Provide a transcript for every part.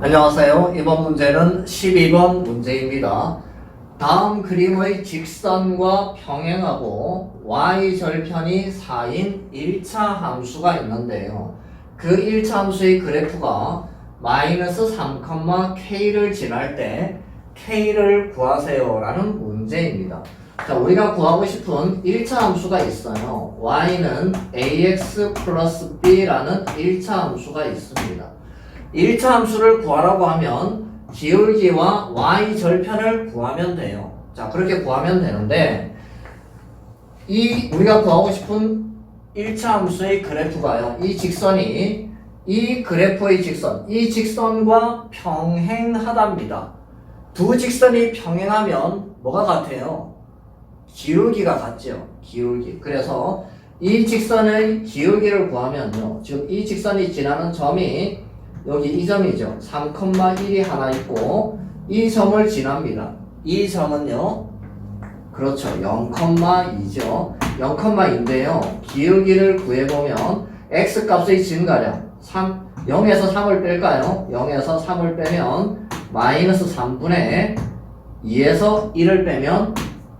안녕하세요. 이번 문제는 12번 문제입니다. 다음 그림의 직선과 평행하고 y절편이 4인 1차 함수가 있는데요. 그 1차 함수의 그래프가 마이너스 3,k를 지날 때 k를 구하세요 라는 문제입니다. 자, 우리가 구하고 싶은 1차 함수가 있어요. y는 ax 플러스 b라는 1차 함수가 있습니다. 1차 함수를 구하라고 하면 기울기와 y 절편을 구하면 돼요. 자, 그렇게 구하면 되는데 이 우리가 구하고 싶은 1차 함수의 그래프가요. 이 직선이 이 그래프의 직선, 이 직선과 평행하답니다. 두 직선이 평행하면 뭐가 같아요? 기울기가 같죠. 기울기. 그래서 이 직선의 기울기를 구하면요. 즉 이 직선이 지나는 점이 여기 이 점이죠. 3,1이 하나 있고 이 점을 지납니다. 이 점은요. 그렇죠. 0,2죠. 0,2인데요. 기울기를 구해보면 x 값의 증가량 3, 0에서 3을 뺄까요? 0에서 3을 빼면 마이너스 3분의 2에서 1을 빼면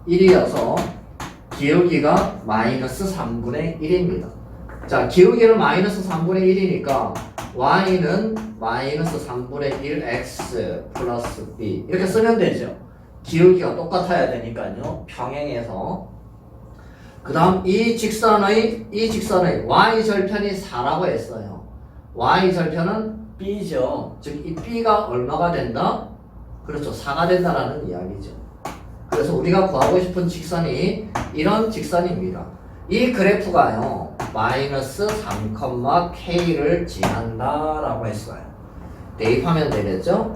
1이어서 기울기가 마이너스 3분의 1입니다. 자, 기울기는 마이너스 3분의 1이니까 y는 마이너스 3분의 1x 플러스 b 이렇게 쓰면 되죠. 기울기가 똑같아야 되니까요. 평행해서 그 다음 이 직선의 이 직선의 y 절편이 4라고 했어요. y 절편은 b죠. 즉 이 b가 얼마가 된다? 그렇죠. 4가 된다라는 이야기죠. 그래서 우리가 구하고 싶은 직선이 이런 직선입니다. 이 그래프가요, 마이너스 3,k를 지난다라고 했어요. 대입하면 되겠죠?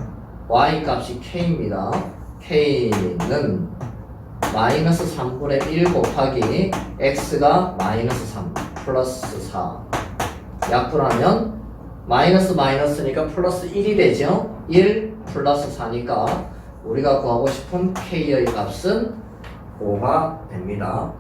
y 값이 k입니다. k는 마이너스 3분의 1 곱하기 x가 마이너스 3 플러스 4 약분하면 마이너스 마이너스니까 플러스 1이 되죠? 1 플러스 4니까 우리가 구하고 싶은 k의 값은 5가 됩니다.